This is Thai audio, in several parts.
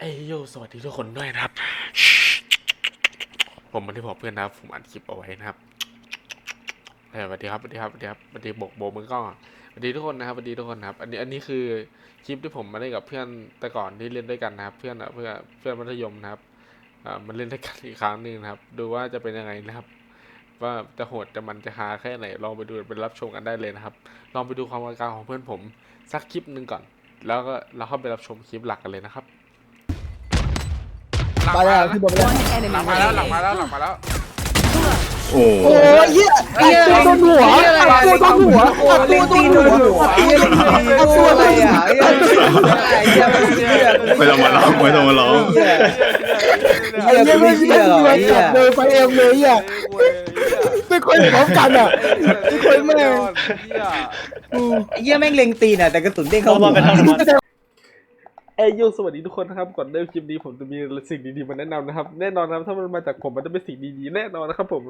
เอยโยสวัสดีทุกคนด้วยนะครับ ผมม่ได้บอกเพื่อนนะครับผมอัดคลิปเอาไว้นะครับเออสวัสดีครับสวัสดีครับสวัสดีครับสวัสดีโบกโบมือกล้องสวัสดีทุกคนนะครับสวัสดีทุกคนครับ อันนี้อันนี้คือคลิปที่ผมมาเล่นกับเพื่อนแต่ก่อนที่เล่นด้วยกันนะครับ เพื่อนเพื่อนเพื่อนมัธยมนะครับอ่ามันเล่นด้วยกันอีกครั้งหนึ่งนะครับ ดูว่าจะเป็นยังไงนะครับ ว่าจะโหดจะมันจะฮาแค่ไหนลองไปดูไปรับชมกันได้เลยนะครับ ลองไปดูความกลางของเพื่อนผมสักคลิปหนึ่งก่อน แล้วก็เราเข้าไปรับชมคลิปหลักกันเลยนะครับ ไปแล้วที่บอกไปแล้ว One enemy หลังมาแล้วหลัง remaining. มาแล้วหลังมาแล้ว โอ้โอ้ยเหี้ยตัวต้นหัวตัวต้นหัวตัวต้นหัวตัวอะไรอะไอ้เหี้ยไอ้เหี้ยไม่เชื่อไม่ต้องมาร้องไม่ต้องมาร้องเหี้ยไอ้เหี้ยไม่เชื่อหรอไอ้เหี้ยเลยไปเอ็มเลยอะไม่ค่อยพร้อมกันอะไม่ค่อยแม่งไอ้เหี้ยแม่งเล็งตีนอะแต่กระสุนเด้งเข้าหัว เอยโยสวัสดีทุกคนนะครับก่อนเริ่มคลิปนี้ผมจะมีสิ่งดีๆมาแนะนำนะครับ แน่นอนนะครับถ้ามันมาจากผมมันจะเป็นสิ่งดีๆแน่นอนนะครับ ผม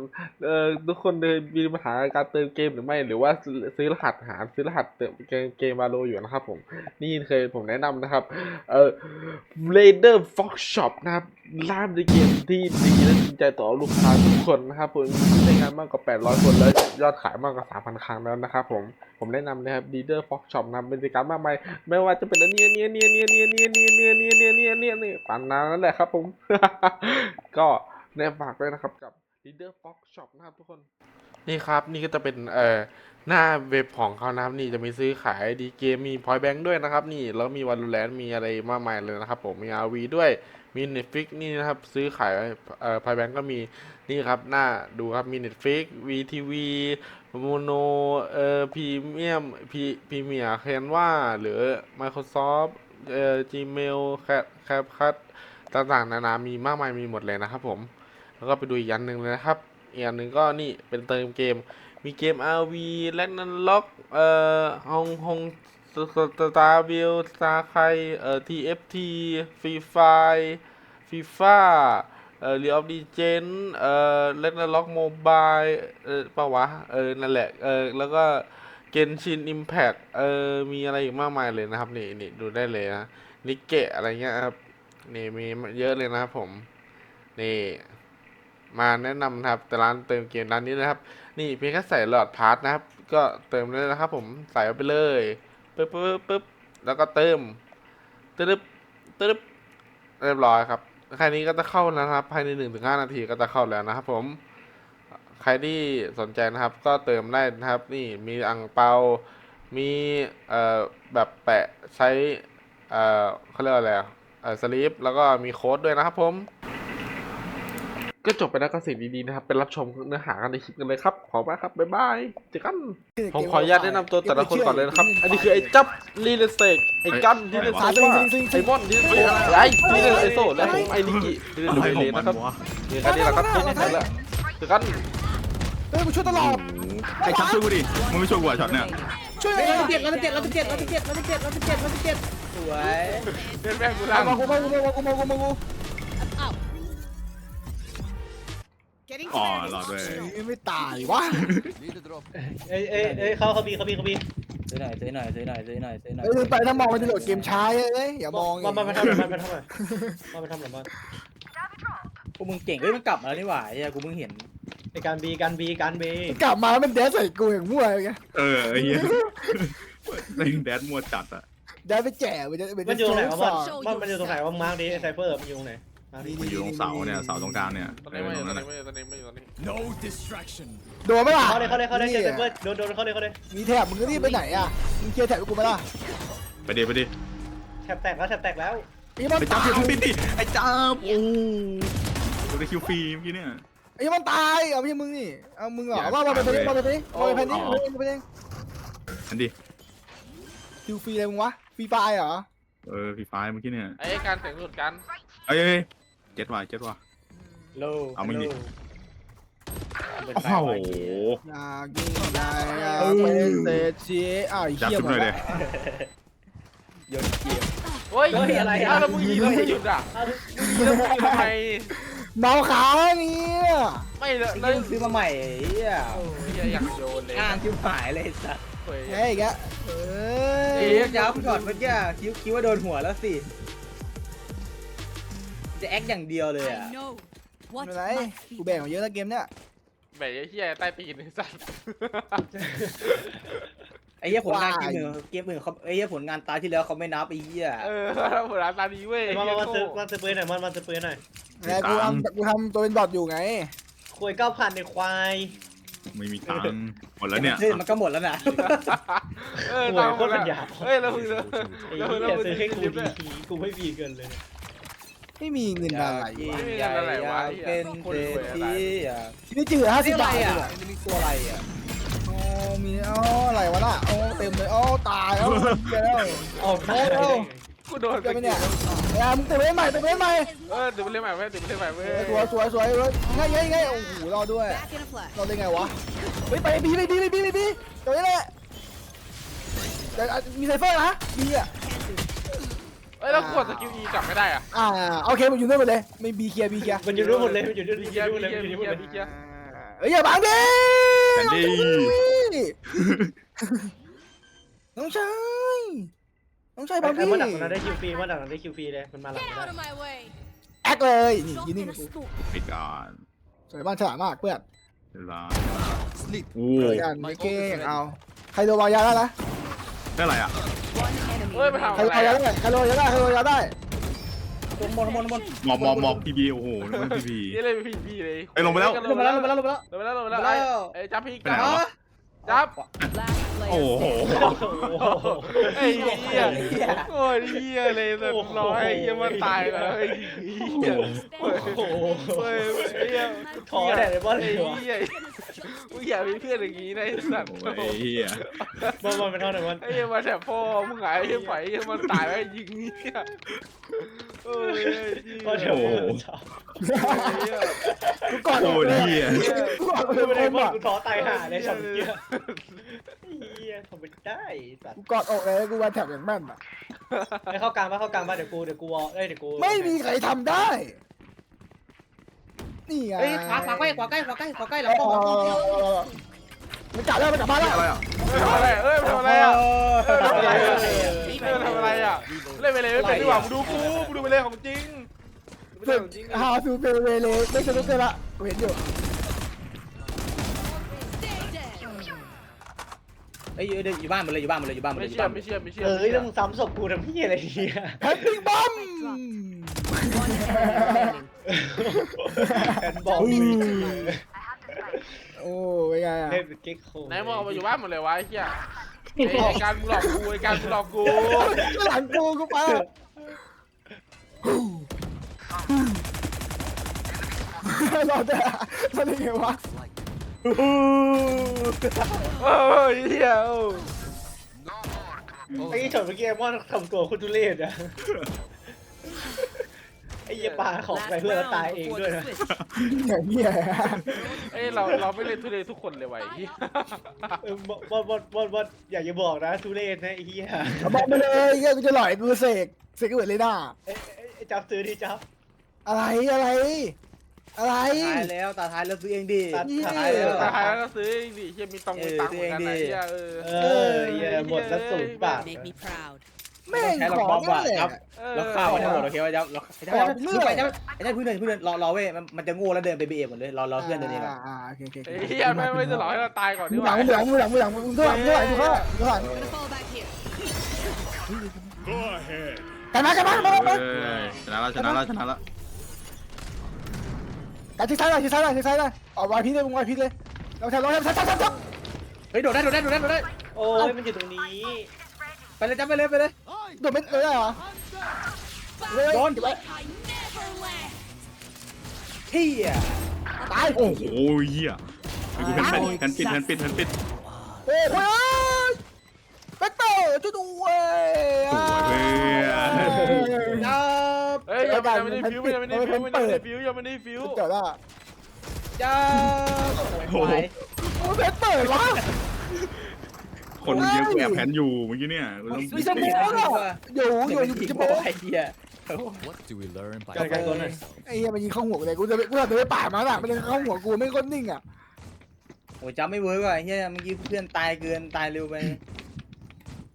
เอ่อทุกคนเคยมีปัญหาการเติมเกมหรือไม่ หรือว่าซื้อรหัสหาซื้อรหัสเติมเกมเกมมาโลอยู่นะครับ ผมนี่เคยผมแนะนำนะครับ เอ่อ Raider Fox Shop นะครับ ร้านในเกมที่ดีและจริงใจต่อลูกค้าทุกคนนะครับผมมีใช้งานมากกว่า 800 คนแล้วยอดขายมากกว่า 3,000 ครั้งแล้วนะครับผมผมแนะนำนะครับ Raider Fox Shop นะครับบริการมากมายไม่ว่าจะเป็นอันนี้อันนี้อันนี้อันนี้อันนี้อันนี้อันนี้อันนี้อันนี้อันนี้อันนี้อันนี้อันนี้ปันนานนั่นแหละครับผม ก็แนะฝากด้วยนะครับกับ Leader Fox Shop นะครับทุกคน นี่ครับ นี่ก็จะเป็นเอ่อหน้าเว็บของเขานะครับนี่จะมีซื้อขายดีเกมมีพอยแบงค์ด้วยนะครับ นี่แล้วมีวันแลนมีอะไรมากมายเลยนะครับผมมี RV ด้วยมี Netflix นี่นะครับซื้อขายเอ่อพอยแบงค์ก็มีนี่ครับหน้าดูครับมี Netflix VTV โมโนเอ่อพรีเมียมพีพรีเมียร์แคนวาหรือ Microsoft เอ่อ Gmail แคปแคปคัทต่างๆ นานามีมากมายมีหมดเลยนะครับผม แล้วก็ไปดูอีกอันหนึ่งเลยนะครับ อีกอันหนึ่งก็นี่เป็นเติมเกม มีเกม RV และนันล็อกเอ่อฮองฮงสตาร์วิลสตาร์ไคเอ่อ TFT ฟรีไฟฟีฟ่าเอ่อเรียลดีเจนเอ่อเล่นนันล็อกโมบายเอ่อปะวะ เออ นั่นแหละ เออ แล้วก็เกนชินอิมแพกเออ มีอะไรอีกมากมายเลยนะครับนี่นี่ดูได้เลยนะนิเกะอะไรเงี้ยครับ นี่มีเยอะเลยนะครับผม นี่ มาแนะนำนะครับแต่ร้านเติมเกมร้านนี้นะครับ นี่เพียงแค่ใส่หลอดพาร์ทนะครับ ก็เติมเลยนะครับ ผมใส่ไปเลยปึ๊บปึ๊บปึ๊บแล้วก็เติมตึ๊บตึ๊บเรียบร้อยครับแค่นี้ก็จะเข้าแล้วนะครับ ภายในหนึ่งถึงห้านาทีก็จะเข้าแล้วนะครับ ผม ใครที่สนใจนะครับ ก็เติมได้นะครับ นี่มีอังเปา มีเอ่อแบบแปะใช้เอ่อเขาเรียกว่าอะไรอะเอ่อสลิปแล้วก็มีโค้ดด้วยนะครับผม ก็จบไปแล้วก็สิ่งดีๆนะครับเป็นรับชมเนื้อหากันในคลิปกันเลยครับ ขอบคุณมากครับ บ๊ายบายเจอกัน ผมขออนุญาตแนะนำตัวแต่ละคนก่อนเลยนะครับ อันนี้คือไอ้จับลีเลสเตกไอ้กันที่เล่นโซว่าไอ้มอนที่เล่นโซไอ้ที่เล่นไอโซและผมไอ้นิกิที่เล่นไอเลนนะครับนี่กันนี่แหละครับที่นี่แหละเจอกันเฮ้ยกูช่วยตลอดไอ้ช็อตช่วยกูดิมึงไม่ช่วยกูอะช็อตเนี่ยช่วยเฮ้ยเราเจ็ดเราเจ็ดเราเจ็ดเราเจ็ดเราเจ็ดเราเจ็ดเราเจ็ดสวยเล่นแม่งกูมาลั่นกูมากูมากูมากูมากู อ๋อรอด้วยไม่ตายวะเอ้ยเอ้ยเอ้ยเขาเขาบีเขาบีเขาบีซื้อหน่อยซื้อหน่อยซื้อหน่อยซื้อหน่อยซื้อหน่อยเอ้ยไปถ้ามองมันจะโหลดเกมช้าเอ้ยอย่ามองมามาไปทำหน่อยมาไปทำหน่อยมาไปทำหน่อยมาพวกมึงเก่งเฮ้ยมันกลับมาแล้วนี่หว่าไอ้เหี้ยกูเพิ่งเห็นในการบีการบีการบีกลับมาแล้วมันแดนใส่กูอย่างมั่วไงเออไอ้เหี้ยเล่นแดดมัวจัดอะแดนไปแจ่ไปแดนไปมันอยู่ตรงไหนวะมันมันอยู่ตรงไหนวะมาร์กดิไซเฟอร์มันอยู่ตรงไหน มาร์กดิมันอยู่ตรงเสาเนี่ยเสาตรงกลางเนี่ยตอนเอนี้อไม่ตรงตอนั้นนนี้แหละไม่ตอนนี้ไม่ตอนนี้โดนไหมล่ะเขาเลยเขาเลยเขาเลยเจอไซเฟอร์โดนโดนเขาเลยเขาเลยมีแถบมึงก็รีบไปไหนอะมึงเคลียร์แถบกูมาล่ะไปดิไปดิแทบแตกแล้วแทบแตกแล้วไอ้มันไอ้จับตาเสียยทุบปิดดิไอ้จับโอ้ดูได้คิวฟรีเมื่อกี้เนี่ย ไอ้มันตายเอาไม่ใช่มึงนี่เอามึงเหรอว่ามาไปไปมาไปไปมาไปไปนี่ไปไปนี่อันดิคิวฟรีอะไรมึงวะฟรีไฟเหรอเออฟรีไฟเมื่อกี้เนี่ยไอ้การแข่งสุดกัน เอ้ยเอ้ย เจ็ดว่ะเจ็ดว่ะ โลเอาไม่มีโลโอ้โหอยากยิ่งใหญ่อยากเป็นเศรษฐีอ้าวไอ้จับเหี้ยชุบหมหดน่อยแล้เลวยโยนเกมเฮ้ยอะไรอะ แล้วมึงยิงแล้วมึงหยุดอะมึงยิงแล้วมึงหยุดทำไมเมาขาเนี่ยไม่เลยไอ้เหี้ยมึงซื้อมาใหม่ไอ้เหี้ยอยากโยนเลยอ่างคิ้วหายเลยไอ้สัสเฮ้ยแค่อีกอะเอ้เอ๊ยะย้ำก่อนเมื่อกี้คิ้วคิ้วว่าโดนหัวแล้วสิ จะแอคอย่างเดียวเลยอะ I know ไม่ what เป็นไร must be กูแบ่งมาเยอะแล้วเกมเนี้ยแบกไอ้เหี้ยใต้ตีนไอ้สัสไอ้เหี้ยผลงานเกมอื่นเกมอื่นเขาไอ้เหี้ยผลงานตาที่แล้วเขาไม่นับไอ้เหี้ยเออผลงานตาดีเว้ยมาไอ้มาเหี้ยมาโง่ซื้อมาซื้อปืนหน่อยมันมาซื้อปืนหน่อยไงกูทำกูทำตัวเป็นบอทอยู่ไงคุยเก้าพันในควายไม่มีตังค์หมดแล้วเนี่ยซึ่งมันก็หมดแล้วนะเออโอ้ยตามโคตรปัญญาเฮ้ยแล้วมึงแล้วไอ้แล้วเหี้แล้วยมึงซื้อให้กูคลิปดีเนี่ยทีกูไม่มีเงินเลย ไม่มีเงินอะไรยิ่งวะใหญ่อยากเป็นเศรษฐีอะที่นี่จืดห้าสินี่บอะไรบาทอะเลยอะมันมีตัวอะไรอะโอ้มีอ๋ออะไรวะน่ะโอ้เต็มเลยอ๋อตายแล้วเดี๋ยวแล้วออกมาโอ้กูโดนเดี๋ยวไปเนี่ยไอ้อามึงเต็มเล่นใหม่เต็มเล่นใหม่เออเดี๋ยวไปเล่นใหม่เว้ยเดี๋ยวไปเล่นใหม่เว้ยสวยสวยสวยเลยง่ายง่ายง่ายโอ้โหรอด้วย back in a flash. รอได้ไงวะเฮ้ยไปบีไปบีไปบีไปบีตัวนี้แหละเดี๋ยวมีไซเฟอร์นะบีอะเอ้ยแล้วกดสกิล E กลับไม่ได้อะอ่าโอเคมันอยู่ด้วยหมดเลยไม่บีเคลียร์บีเคลียร์มันอยู่ด้วยหมดเลยมันอยู่ด้วยบีมันอเกียยู่ร์ด้วยบีหมดเลยเกียมันร์อยู่บีด้วยหมเกียดร์เลยบีเกียร์เฮ้ยอย่าบังดิแคนดี้ น้องชายน้องชายบังไอ้ดิมันดักมันได้คิวฟรีมันดักมันได้คิวฟรีเลยมันมาหลัง Get ไม่ out ได้ of my way. แอคเลยนี่ยืน Drop นิ่ง in กับ a กู scoop. ปิดก่อนสวยบ้านฉลาดมากเพื่อนเวลาโอ้เพื่อนไม่เก่งเอาใครโดนวายาได้นะ ได้อะไรอะ One enemy เฮ้ยไปทำใครอะโดนไรวายาอะได้ใครโดนวายาได้ใครโดนวายาได้ข้างบนข้างบนข้างบนหมอบหมอบหมอบพีบีโอ้โหนึกว่าพีบี นี่เลยพี่พี่เลยเอ้ยลงไปแล้ว ลงมาแล้วลงมาแล้วลงมาแล้วลงไปแล้วลงไปแล้วลงไปแล้วไอ้จับพี่ไปไหนจับวะจับ Last player โอ้โห standing. ไอ้เหี้ยโอ้ยเหี้ยเลยแบบรอให้เหี้ยมันตายแล้วไอ้เหี้ยโอ้โหเฮ้ยไอ้เหี้ยขอแต่ในบอลเลไอ้ยวะเหี้ยมึงอย่ามีเพื่อนอย่างนี้นะไอ้สัตว์โอ้ยเฮียบอลบอลเป็นเท่าไหร่บอลไอ้เหี้ยมาแถบพ่อมึงหายไอ้เหี้ยไฟไอ้เหี้ยมันตายไว้ยิงเหี้ยโอ้ยบอลเดี๋ยวโอ้โหเหี้ยกูกอดโอ้ยเฮียกูกอดกูเลยไม่ได้บอลอะกูท้อตายห่าเลยช็อตเมื่อกี้เฮีย ทำไม่ได้สัตว์กูกอดอกเลยกูวันแถบอย่างแม่นอะ ไปเข้ากลางมาเข้ากลางมาเดี๋ยวกูเดี๋ยวกูวอลเอ้ยเดี๋ยวกูไม่มีใครทำได้ นี่ไงเฮ้ยขวาขวาใกล้ขวาใกล้ขวาใกล้ขวาใกล้หลังเอป้อมอมันกลับแล้วมันกลับบ้านแล้วอะไรอะเฮ้ยทำอะไรเอ้ยทำอะไรอะเออเอ้ยทำอะไรอะเอ้ยทำอะไรอะเล่นไปเลยไม่เป็นดีกว่ามึงดูกูมึงดูไปเลยของจริงมึงดูสึไปกของจริง ฮาซูเปเวเลไม่สนุกเลยละกูเห็นอยู่ เอ้ยเดี๋ยวอยู่บ้านหมันเลยอยู่บ้านหมันเลยอยู่บ้านหมันเลไม่ยอยู่เชื่อบ้านไม่เชื่อไม่เชื่อเอ้ยแล้วมึงซ้ำศพกูทำพี่อะไรเนี่ยแพนติ้งบอม One enemy remaining. แอนบอกโอ้ยไงอะเล่นเป็นเก๊กโคไหนมึงเอามาอยู่บ้านหมดเลยวะไอ้เหี้ยไอ้การมึงหลอกกูไอ้การมึงหลอกกูหลังกูกูไปรอดได้รอดได้ไงวะ โอ้ยเหี้ยโอ้ไอ้ช็อตเมื่อกี้ไอ้มอนทำตัวคุณทุเรศอะไอ้เหี้ยปลาของไปเพื่อนแล้วตายเองด้วยนะ อย่างเงี้ยเอ้ยเราเราไม่เล่นทุเรศทุกคนเลยวะไอ้เหี้ยเออบอลบอลบอลบอลอยากจะบอกนะทุเรศนะไอ้เหี้ยบอกไปเลยเงี้ยกูจะหล่อยกูเสกเสกก็เหมือนเลยน่าไอ้ไอ้ไอ้จับซื้อดิจับอะไรอะไร อะไร ตายแล้วตาท้ายแล้วซื้อเองดิตัดตาท้าท้ายยเลแล้วตายแล้วก็ซื้อเองดิเหี้ยมีตองมีตังค์เหมือนกันนะไอ้เหี้ยเออเออเหี้ยหมดแล้วศูนย์บาท Make me proud. แม่งใช้ขเราองบอมนั่ว่ะนแหละครับเออแล้วข้าวมันทั้งหมดโอเคป่ะจ๊บเราไอ้จ๊บขอเมื่อไอ้จ๊บไอ้จ๊บเพื่อนเพื่อนรอรอเว้ยมันมันจะโง่แล้วเดินไปเบียหมดเลยรอรอเพื่อนเดินเองอะอ่าโอเคโอเคไอ้เหี้ยไม่ไม่จะหลอกให้เราตายก่อนมึดีงกหลัว่า งมึงหลังมึงหลังมึงหลังมึงเท่าไหร่มึงเท่าไหร่มึงเท่าไหร่มึงเท่าไหร่ I'm gonna fall back here. กันมากันมามามาเออชนะแล้วชนะแล้วชนะแล้ว กันที่ซ้ายเลยที่ซ้ายเลยที่ซ้ายเลยเอาวายพีเลยมึงวายพีเลยลองแทงลองแทงทับทับทับทับเฮ้ยโดดได้โดดได้โดดได้โดดได้โอ้ยมันอยู่ตรงนี้ ไปเลยจ๊บไปเลยไปเลยโดนไม่เลยได้เหรอเลยโดนเก็บไว้ I never left. เฮียตายโอ้โหเฮียไปกูแพนปิดแพนปิดแพนปิดแพนปิดโอ้โหเบกเตอร์ช่วยด้วยสวยเว้ย บเฮ้ยยังไม่ได้ฟิวยังไม่ได้ฟิวยังไม่ได้ฟิวยังไม่ได้ฟิวเจอแล้วจ๊บโอ้โหโอ้เบกเตอร์วะคนเยอะแอบแผนอยู่เมื่อกี้เนี่ยกูต้องมีสมองอะอยู่อยู่อยู่จะบอกไอ้เฮีย What do we learn by กันกันตัวหน่อยไอ้เหี้ยมันยิงเข้าหัวกูเลยกูจะกูจะไปป่ามาน่ะมันยิงเข้าหัวกูไม่ก้นนิ่งอะโอ้จ๊บไม่เวิร์กว่ะเฮียเมื่อกี้เพื่อนตายเกินตายเร็วไป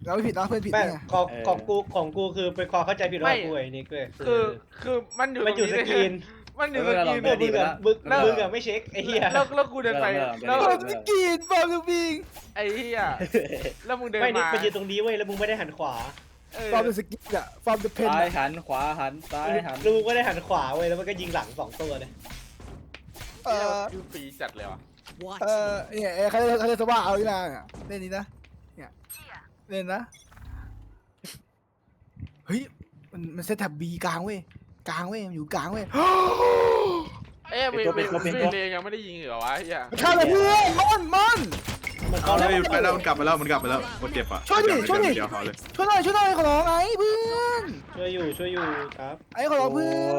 เราไม่ผิดนะเพื่อนผิดแม่งไงของของกูของกูคือเป็นความเข้าใจผิดของกูไอ้นี่เว้ยคือคือมันอยู่มันอยู่ตสรงกรีนมันอยู่สกรีนเออมึงอะมึงมึงอะไม่เช็คไอ้เหี้ยแล้วแล้วกูเดินไปแล้วเราจะกินฟอร์มบิงไอ้เหี้ยแล้วมึงเดินไม่นิกมาไปยืนตรงนี้เว้ยแล้วมึงไม่ได้หันขวาเออฟอร์มเดอะสกิลอะฟอร์มเดอะเพนซ้ายหันขวาหันซ้ายหันแล้วมึงไม่ได้หันขวาเว้ยแล้วมันก็ยิงหลังสองตัวเลยเออคือปีจัดเลยว่ะ Watch เออเนี่ยเอ้ยเขาเรียกเขาเรียกว่าเอาอีกแล้วเนี่ยเล่นนี้นะ เนี่ยเล่นนะ เฮ้ย มันมันเซตแท็บบีกลางเว้ย กลางเว้ยมันอยู่กลางเว้ย เอ๊ะเวเวเวเลยังไม่ได้ยิงเหรอวะไอ้เหี้ยมันเข้าเลยเพื่อนมอนมอนมันเอาเข้าแล้แล้ววไปแล้วมันกลับไปแล้วมันกลับไปแล้วมันเจ็บอะช่วยดิช่วยดิ เดี๋ยวเขาเลยช่วยหน่อยช่วยหน่อยขอร้องไอ้เพื่อนช่วยอยู่ช่วยอยู่ครับไอ้ขอร้องเพื่อน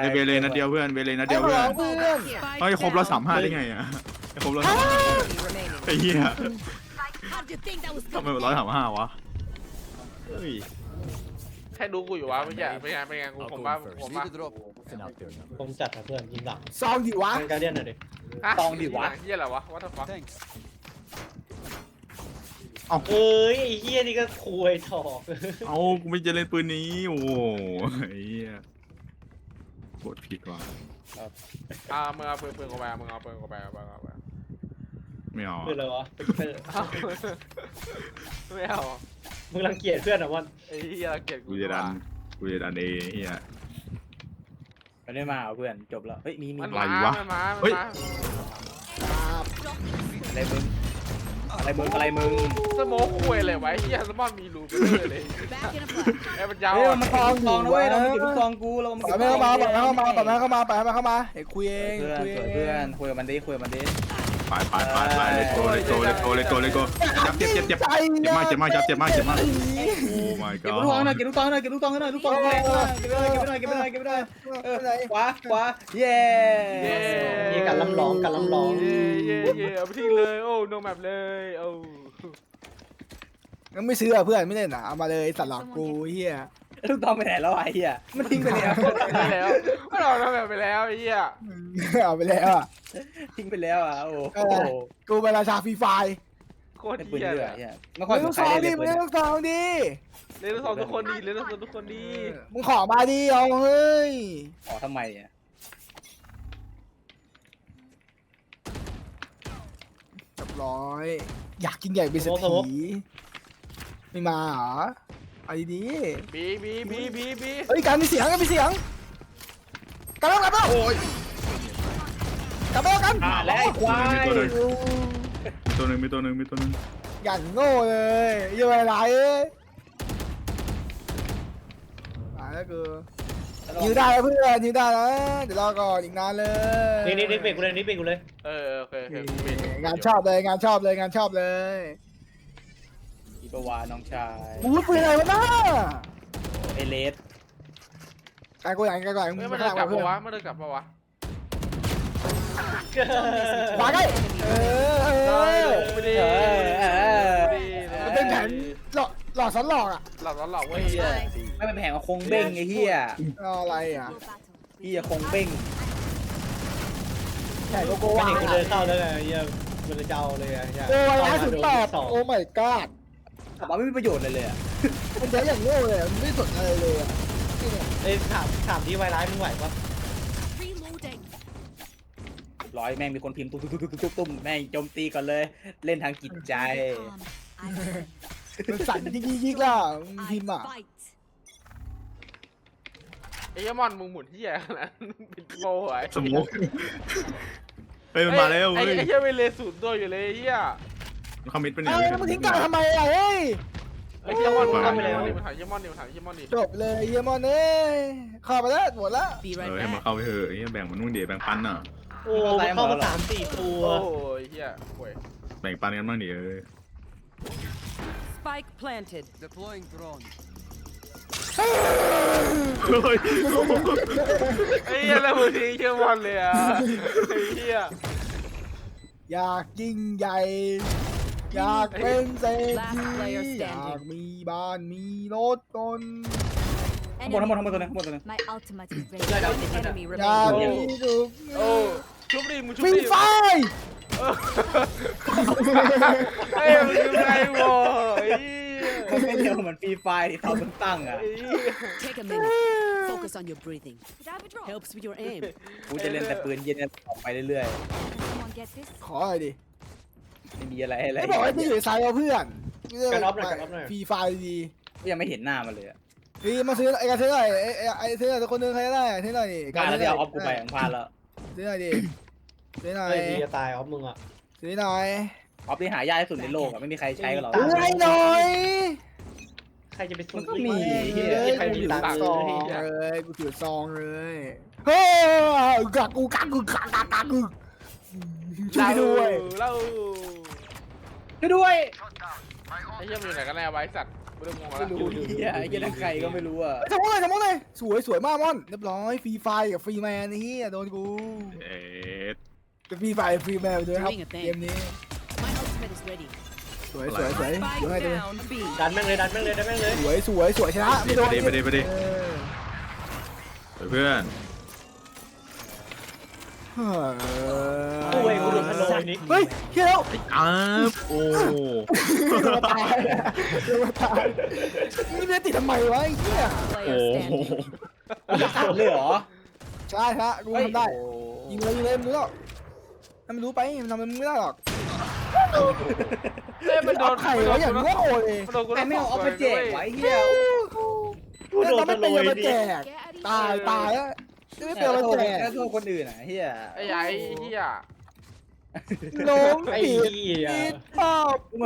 ไอเวเลนัดเดียวเพื่อนเวเลนัดไอ้เดียวขอเพื่อร้นองเพื่อน เฮ้ยครบแล้วสามห้าได้ไงอะครบแล้ว remaining. ไอ้เหี้ย ทำไมร้อยสามห้าวะ เฮ้ยแค่ดูกูอยู่วะไม่ใช่เป็นไงเป็นไงกู I'll ผม go ว่า in ผม first. ว่า Need a drop. Then out there now. ผมจัดนะเพื่อนยิงหลังซองดิวะเป็นการเดียนหน่อยดิฮะตองดิวะเหี้ยอะไรวะวัตถุฟัก Thanks. เอ้ยไอ้เหี้ยนี่ก็คุยถอกเอากูไม่จะเล่นปืนนี้ โอ้โหไอ้เหี้ยกดผิดว่ะอ่ามึงเอาปืนปืนกูไปมึงเอาปืนกูไปเอาปืนกูไป ไม่เอาคืออะไรวะเอาไม่เอามึงรังเกียจเพื่อนเหรอวันไอ้เหี้ยเกลียดกูกูจะดันกูจะดันเองไอ้เหี้ยมันไม่มาเอาเพื่อนจบแล้วเฮ้ยมีมีมันอะไรมาวะมันมามันเฮ้ยมาอะไรมึงอะไรมึงอะไรมึงสโมกคุยเลยไวะไอ้เหี้ยสมอนมีรูไปเลยเลย Back in a flash. ไอ้มันยาวเฮ้ยอะมันตองตองนะเว้ยเราไม่เก็บลูกตองกูเราไม่ปล่เก็อบยมันเข้ามาปล่อยมันเข้ามาปล่อยมันเเข้ามาปล่อยมันเข้ามาเฮ้ยคุยเองพื่อนคุยเองเพื่อนคุยกับมันดิคุยกับมันดิ ไปไปไปไปเลโกเลโกเลโกเลโกเลโกจับเจ็บเจ็บเจ็บเจ็บมากเจ็บมากจับเจ็บมากเจ็บมากโอ้ my เก็บลูกตองหน่อย god เก็บลูกตองหน่อย เก็บลูกตองหน่อย ลูกตองหน่อยเก็บไปหน่อย เก็บไปหน่อย เก็บไปหน่อย เก็บไปหน่อยเออขวาขวาเย้เย้นี่การล้ำร้องการล้ำร้องเย่เย่เย่เอาไปทิ้งเลยโอ้โนแมปเลยโอ้งั้นไม่ซื้อเพื่อนไม่เล่นอะเอามาเลยสัตว์หลอกกูเฮีย ลูกตองไปไหนแล้วไอ้เหี้ยมันทิ้งไปแล้วไปแล้วเราโนแมปไปแล้วไอ้เหี้ยเอาไปแล้วอะทิ้งไปแล้วอะโอ้โหกูเป็นราชาฟรีไฟร์โคตรเป็นปืนเหี้ยเลืเลอยดอะเนี่ยไม่ค่อยเล่นมีลูกใคซรองเล่นดิเลยมึงปืนเล่นลูกซองดิเล่นทั้งสองทุกคนดีเล่นทั้งสองทุกคนดีมึงขอมาดิเอาเฮ้ยอ๋อทำไมอะเรียบร้อย อยากกินใหญ่เป็นเศรษฐีไม่มาเหรอ เอาดีบีบีบีบีบีๆเฮ้ยการมีเสียงการมีเสียงกลับแล้วกลับแล้วโอ้ยกลับแล้วกันอ่าแล้วไอ้ควายมีตัวหนึ่งมีตัวหนึ่งมีตัวหนึ่งอย่างโง่เลยยังไงไรเอ้ยตายแล้วกูยิวได้แล้วเพื่อนยิวได้แล้วเดี๋ยวรอก่อนอีกนานเลยนี่นี่นี่เบรกกูเลยนี่เบรกกูเลย เออโอเคโอเคกูบีงานชอบเลยงานชอบเลยงานชอบเลย อีปวาน้องชายอู้ปืนอะไรวะน้าเอเลสการกูอย่างการกูอย่างเฮ้ยมึมันงเดินข้างกลับเพื่อนปะวะมันเดินกลับปะวะมาใกล้เออเอเอออไม่ดีมันเป็นแผนหลอกหลอกซ้อนหลอกอะหลอกหลอกเว้ยเหี้ยไม่เป็นแผงของคงเบ้งไอ้เหี้ยเอาอะไรอะเหี้ยคงเบ้งแผนโกโกก็วานี่กูเดินเข้าแล้วไงเหี้ยมันเลยจะเอาเลยอะเหี้ยโกวาร้อยสุดแปดโอ้ my god ขับมาไม่มีประโยชน์เลยเลยอะมันใช้อย่างโง่เลยมันไม่สนอะไรเลยอะเอ้ยถามถามที่ไวร้ายมึงไหวปะ Reloading. ร้อยแม่งมีคนพิมพ์ตุ้มตุ้มตุ้มตุ้มตุ้มแม่งโจมตีก่อนเลย เล่นทางจิตใจ Calm. I มันสั่นยิกๆล่ะมึงพิมพ์อะ fight. ไอ้ยมอนมึงหมุนเหี้ยขนาดนั้นเป็นโง่ไอ้สมองเฮ้ยมันมาแล้วไอ้เฮ้ยไอ้เหี้ยเวเลสูตรตัวอยู่เลยไอ้เหี้ยมัน คอมมิตเป็นเอ้เนี่ยยมึงทิ้งกันทำไมอะเฮ้ย ไอ้เหี้ยมอนมึงทำไปแล้วนี่มันถามเหี้ยมอนนี่มันถามเหี้ยมอนนี่จบเลยเยี่ยมอนเอ้ยเข้าไปแล้วหมดแล้ว Be เอ right อให้มัน back. เข้าไปเถอะไอ้เหี้ยแบ่งมันนู่นเดี๋ยวแบ่งปันน่ะโอ้มันเข้ามาสามสี่ตัวโอ้ยเหี้ยโว้ยแบ่งปันกันบ้างดิเออ Spike planted. Deploying drone. เฮ้ยไอ้เหี้ยแล้วมึงทิ้งเหี้ยมอนเลยอะไอ้เหี้ยอยากยิ่งใหญ่ อยากเป็นเศรษ Last ฐี player อยาก standing. มีบ้านมีรถยนต์ข้างบนข้างบนข้างบนตัวนึงข้างบนตัวนึง My ultimate is ready. One enemy อยาก remaining. มีสุขโอ้ชุบดิมึงชุบฟิงดิไฟเออไอ้มึงยังไงวะไอ้เหี้ยไม่เร็วเหมือนฟรีไฟที่เขาเพิ่งตั้งอะ Take a minute. Focus on your breathing. Helps with your aim. กูจะเล่นแต่ปืนเย็นออกไปเรื่อย Someone get this? ขอหน่อยดิๆ ไม่มีอะไรอะไรไม่บอกให้ไม่อยู่ในไซด์เอาเพื่อนกันออฟหน่อยกันออฟหน่อย ฟรีไฟล์ดีก็ยังไม่เห็นหน้ามันเลยอะดีมาซื้อไอ้การซื้อหน่อยไอ้ไอ้ไอ้ซื้อหน่อยคนนึงใครได้ซื้อหน่อยดิกล้าแล้วที่เอาออฟกูไปของพลาดแล้วซื้อหน่อยดิซื้อหน่อยเฮ้ยดีจะตายออฟมึงอะ ซื้อหน่อยออฟที่หายากที่สุดในโลกอะไม่มีใครใช้กันหรอกตามซื้อให้หน่อยใครจะไปซื้อมันก็มี เฮียใครมีถือตังค์ซองเฮียเลยกูถือซองเลยเฮ้ยกักกูกักกูกักกักกักกูช่วยด้วยเล่า ช่วยด้วยไอ้เหี้ยมันอยู่ไหนกันแน่ไวะไอ้สัตว์ไม่ได้มองไม่แล้วรู้เฮียไอ้เหี้ยนั่นใครก็ไม่รู้อะเฮ้ยทำอะไรทำอะไรสวยสวยมากมอน เรียบร้อยฟรีไฟล์กับฟรีแมนนี่โดนกูเอ๊ะจะฟรีไฟล์ฟรีแมนไปด้วยครับ Doing a thing. เกมนี้ My ultimate is ready. สวยสวยสวยส Spike วยเลย down B. ดันแม่งเลยดันแม่งเลยดันแม่งเลยสวยสวยสวยชนะไม่โดนไปดิไปดิไปดิเออเพื่อนเฮ้ย โอ้ยกูโดนทะโลยนิกเฮ้ยเฮียแล้วอ้าวโอ้โดนตายโดนตายนี่เล่นติดทำไมวะไอ้เหี้ยโอ้โหเลยเหรอ ใช่ฮะกูทำได้ยิงเลยยิงเลยมึงรู้หรอกถ้ามันรู้ไปมันทำมันไม่ได้หรอกเอ้ยมันโดนไข่วอย่างนี้โง่เลยมันโดนกูใครไม่เอาออฟมาแจกไว้เฮียกูโดนแล้วทะไม่โลเป็นยมานิแจกตายตายแล้ว ไม่เป็นแล้มาวโทษแจกแล้วโทษคนอื่นอะเฮียไอ้ไอ้เหี้ยน้องไอ้ปีเหี้ยปีชอบกู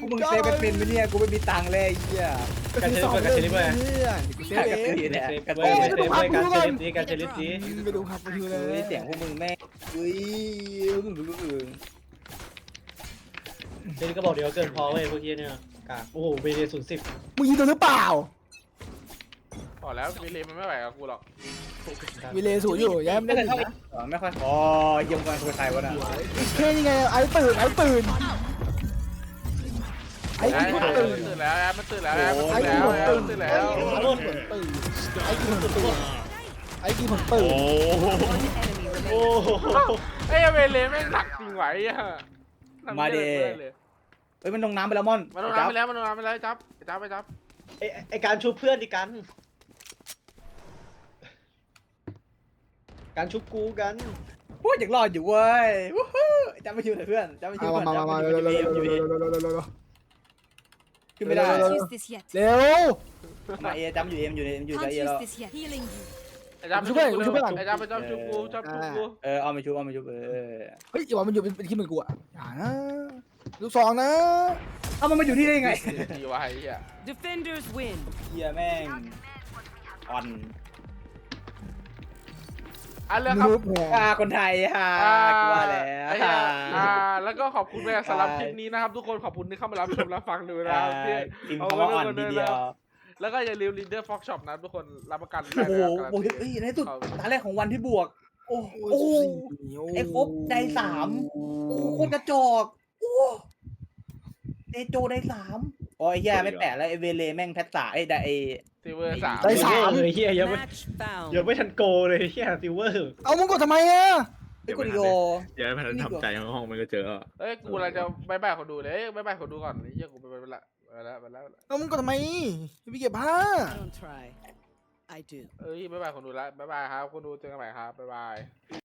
กูมึงเซฟกันเป็นไหมเนี่ยกูไม่มีตังค์เลยไอ้เฮียกันเชลิฟกันเชลิฟเพื่เว้ยอนกูเซฟกระเอตืงอเนี่ยเซฟกระเว้ตืยอเซฟเว้ยกันเชลิฟดีกันเชลิฟดีไปดูครับไปดูเลเฮ้ยยเสียงพวกมึงแม่งเฮ้ยเจนก็บอกเดี๋ยวเกินพอเว้ยพวกเฮียเนี่ยกากโอ้โหเบเดศูนย์สิบมึงยิงโดนหรือเปล่า พอแล้ววิเลมันไม่ไหวกับกูหรอกวิเลสูอยู่ยังไม่ไม่ได้เคยถึเข้างไปนะไม่ค่อยอ๋อเยี่ยมกันคือใครวะน่ะแค่นี้ไงไอ้ตื่นไอ้ตื่นไอ้ไอ้ที่มันตื่นตื่นแล้วมันตื่นแล้วมันตื่นแล้วมันตื่นแล้วไอ้ที่ผมตื่นไอ้ที่ผมตื่นไอ้ที่ผมตื่นโอ้ Enemy โอ้ remaining. โหไอ้เวเลแม่งหนักจริงไหวอะเฮ้ยมันลงน้ำไปแล้วมอนมันลงน้ำไปแล้วมันลงน้ำไปแล้วจับจับไปจับไอ้ไอ้การชุบเพื่อนดิกัน การชุบกูกันพูดอย่างรอดอยู่เว้ยวู้ฮู้จำไม่ชื่อเพื่อนจำไม่ชื่อมาเพื่อนมามาจำมาไม่เร็ชื่วอเร็วเพื่อนเร็วอยู่เร็วเร็วเร็วเร็วขึ้นไม่ได้ Can't use this yet. เร็วมาเอจำอยู่เอ็มอยู่ในอยู่ใน Can't เอแล้ว use this yet. Healing you. ไอ้จับไอ้จับไปจับชุบกูจับชุบกูเออเอาไปชุบเอาไปชุบเออเฮ้ยอย่าว่ามันอยู่เป็นที่เหมือนกูอะอย่านะลูกซองนะเอามันมาอยู่ที่ได้ยังไงดีวะไอ้เหี้ย Defenders win. เฮียแม่งอ่อน อันเลยครับ รูปแหอ่าคนไทยฮ่าอ่ากลัวแล้วไอ้เหี้ยอ่า แล้วก็ขอบคุณแม่สำหรับคลิปนี้นะครับ ทุกคนขอบคุณที่เข้ามารับชมรับฟังดูนะอ่าที่พิมพ์คำว่าอ่อนทีเดียว แล้วก็อย่าลืม Leader Fox Shop นะทุกคนรับประกันโอ้โหได้โอ้โหเอ้ยในสุดตาแรกของวันที่บวก โอ้โหไอ้ครบได้สามโอ้โหโคนกระจอกโอ้เดโจได้สามโอ้ยแย่ไม่แปะแล้วไอเวเลแม่งแพทสาไอ้ได้ไอ ซิเวอร์สามได้สาม เลยเฮียยังไม่ Match found. ยังไม่ทันโกเลยเฮียซิลเวอร์ เอามึงกดทำไมอะไอ้กูดิโอเดี๋ยวมันทำใจห้องมันก็เจอเอ้ยกูอะไรจะบายบายคนดูเลยบายบายคนดูก่อนไอ้เหี้ยกูไปไปละไปแล้วไปแล้วเอามึงกดทำไมไปเก็บผ้า Don't try. I do. เอ้ยบายบายคนดูละบายบายครับคนดูเจอกันใหม่ครับบายบาย